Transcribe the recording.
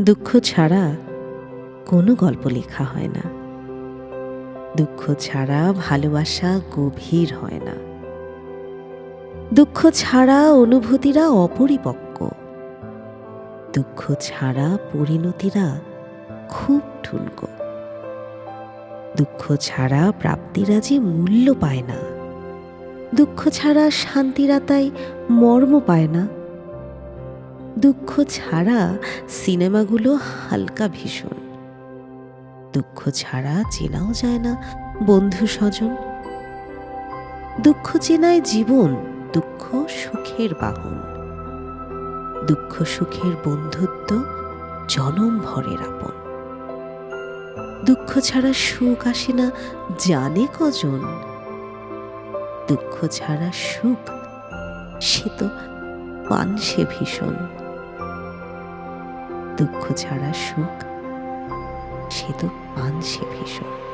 দুঃখ ছাড়া কোনো গল্প লেখা হয় না। দুঃখ ছাড়া ভালোবাসা গভীর হয় না। দুঃখ ছাড়া অনুভূতিরা অপরিপক্ক। দুঃখ ছাড়া পরিণতিরা খুব ঠুনকো। দুঃখ ছাড়া প্রাপ্তিরা যে মূল্য পায় না। দুঃখ ছাড়া শান্তিরা তাই মর্ম পায় না। দুঃখ ছাড়া সিনেমাগুলো হালকা ভীষণ। দুঃখ ছাড়া চেনাও যায় না বন্ধু স্বজন। দুঃখ চেনায় জীবন, দুঃখ সুখের বাহন। দুঃখ সুখের বন্ধুত্ব জনম ভরের আপন। দুঃখ ছাড়া সুখ আসে না জানে কজন। দুঃখ ছাড়া সুখ, সে তো পান সে ভীষণ। দুঃখ ছাড়া সুখ সে তো পান সে ভীষণ।